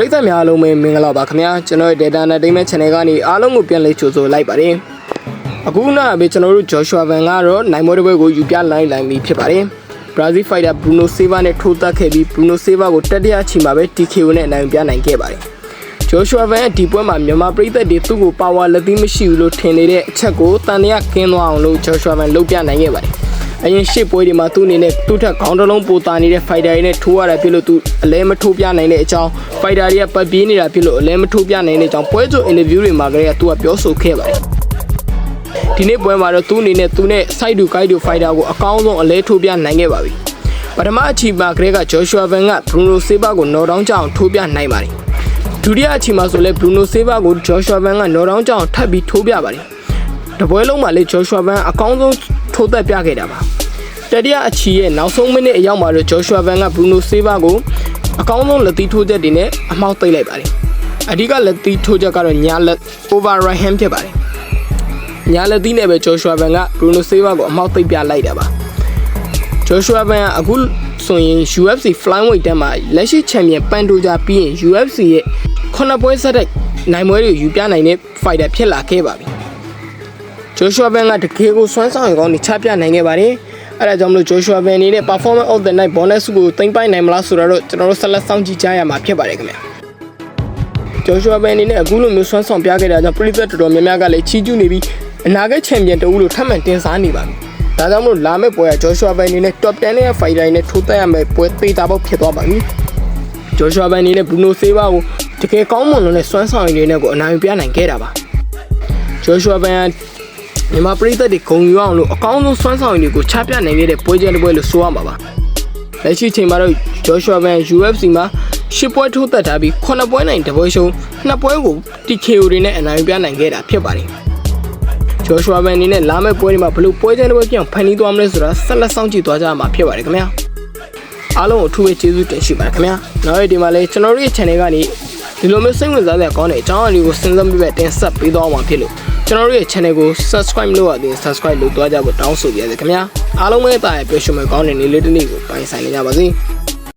ရိသတ်များအားလုံးပဲမင်္ဂလာပါခင်ဗျာကျွန်တော်ရဲ့ Data Entertainment Channel ကနေအားလုံးကိုပြန်လည်ကြိုဆိုလိုက်ပါတယ်အခုနကပဲကျွန်တော်တို့ Joshua Van ကတော့နိုင်မောတစ်ပွဲကိုယူပြလိုက်လိုက်ပြီးဖြစ်ပါတယ် Brazil fighter Bruno Silva နဲ့ထိုးတက်ခဲ့ပြီး Bruno Silva ကိုတတိယချီမှာပဲ TKO နဲ့နိုင်ပြနိုင်ခဲ့ပါတယ် Joshua Van ရဲ့ဒီပွဲမှာမြန်မာပြည်သက်တွေသူ့ကိုပါဝါလက်သီးမရှိဘူးလို့ထင်နေတဲ့အချက်ကိုတန်တရားကင်းသွားအောင်လို့ Joshua Van လုပ်ပြနိုင်ခဲ့ပါတယ် အရင်ရှစ်ပွဲတွေမှာသူ့အနေနဲ့သူ့ထက်ခေါင်းတစ်လုံးပိုတာနေတဲ့ fighter တွေနဲ့ထိုးရတာဖြစ်လို့သူအလဲမထိုးပြနိုင်တဲ့အကြောင်း fighter တွေကပတ်ပြေးနေတာဖြစ်လို့အလဲမထိုးပြနိုင်တဲ့အကြောင်းပွဲကြို interview တွေမှာကလေးကသူကပြောဆိုခဲ့ပါတယ်ဒီနေ့ပွဲမှာတော့သူ့အနေနဲ့သူနဲ့ side to guide to fighter ကိုအကောင်းဆုံးအလဲထိုးပြနိုင်ခဲ့ပါပြီပထမအချီမှာကလေးက Joshua Van က Bruno Silva ကို knock down ကြအောင်ထိုးပြနိုင်ပါတယ်ဒုတိယအချီမှာဆိုလဲ Bruno Silva ကို Joshua Van က knock down ကြအောင်ထပ်ပြီးထိုးပြပါတယ်တပွဲလုံးမှာလေ Joshua Van အကောင်းဆုံး ထိုးသက်ပြခဲ့တာပါတတိယအချီရဲ့နောက်ဆုံးမိနစ်အရောက်မှာတော့ Joshua Van က Bruno Silva ကိုအကောင်းဆုံးလက်သီးထိုးချက်တွေနဲ့အမှောက်သိမ့်လိုက်ပါတယ်။အဓိကလက်သီးထိုးချက်ကတော့ညာလက် over right hand ဖြစ်ပါတယ်။ညာလက်သီးနဲ့ပဲ Joshua Van က Bruno Silva ကိုအမှောက်သိမ့်ပြလိုက်တာပါ။ Joshua Van ကအခုဆိုရင် UFC flyweight တန်းမှာလက်ရှိချန်ပီယံပန်တိုဂျာပြီးရင် UFC ရဲ့ခုနှစ်ပွဲဆက်တဲ့နိုင်ပွဲတွေကိုယူပြနိုင်တဲ့ fighter ဖြစ်လာခဲ့ပါပြီ။ Joshua Van ကတကယ်ကိုစွမ်းဆောင်ရည်ကောင်းနေချပြနိုင်ခဲ့ပါတယ်။အဲဒါကြောင့်မလို့ Joshua Van အနေနဲ့ performance of the night bonus ကိုသိမ်းပိုက်နိုင်မလားဆိုတော့ကျွန်တော်တို့ဆက်လက်စောင့်ကြည့်ကြရမှာဖြစ်ပါတယ်ခင်ဗျာ။ Joshua Van အနေနဲ့အခုလိုမျိုးစွမ်းဆောင်ပြခဲ့တာကြောင့်ပရိသတ်တော်တော်များများကလည်းချီးကျူးနေပြီးအနာဂတ်ချန်ပီယံတဦးလို့ထပ်မံတင်စားနေပါပြီ။ဒါကြောင့်မလို့လာမယ့်ပွဲက Joshua Van အနေနဲ့ top 10ရဲ့ fighter နဲ့ထိုးတက်ရမယ့်ပွဲသေးတာပေါ့ဖြစ်သွားပါပြီ။ Joshua Van အနေနဲ့ Bruno Silva ကိုတကယ်ကောင်းမွန်လို့နဲ့စွမ်းဆောင်ရည်တွေနဲ့ကိုအနိုင်ပြနိုင်ခဲ့တာပါ။ Joshua Van မြန်မာပြည်သက်တွေဂုံယူအောင်လို့အကောင်းဆုံးစွမ်းဆောင်ရည်တွေကိုချပြနိုင်ခဲ့တဲ့ပွဲချင်းတစ်ပွဲလို့ဆိုရမှာပါ။လက်ရှိချိန်မှာတော့ Joshua Van UFC မှာရှစ်ပွဲထိုးသက်ထားပြီး9ပွဲနိုင်တပွဲရှုံး2ပွဲကို TKO တွေနဲ့အနိုင်ပြနိုင်ခဲ့တာဖြစ်ပါတယ်။ Joshua Van အနေနဲ့လာမယ့်ပွဲတွေမှာဘလို့ပွဲချင်းတစ်ပွဲပြောင်းဖန်တီးသွားမလဲဆိုတာဆက်လက်စောင့်ကြည့်သွားကြမှာဖြစ်ပါတယ်ခင်ဗျာ။အားလုံးကိုအထူးပဲကျေးဇူးတင်ရှိပါတယ်ခင်ဗျာ။နောက်ရက်ဒီမှာလည်းကျွန်တော်တို့ရဲ့ channel ကနေ ဒီလိုမျိုးစိတ်ဝင်စားစရာကောင်းတဲ့အကြောင်းအရာတွေကိုစဉ်းစားပြီးပဲတင်ဆက်ပေးသွားမှာဖြစ်လို့ကျွန်တော်တို့ရဲ့ channel ကို subscribe လုပ်ရသေး subscribe လုပ်သွားကြဖို့တောင်းဆိုပါရစေခင်ဗျာအားလုံးပဲတာရပျော်ရွှင်မဲ့ကောင်းတဲ့နေ့လေးတစ်နေ့ကိုပိုင်ဆိုင်နေကြပါစေ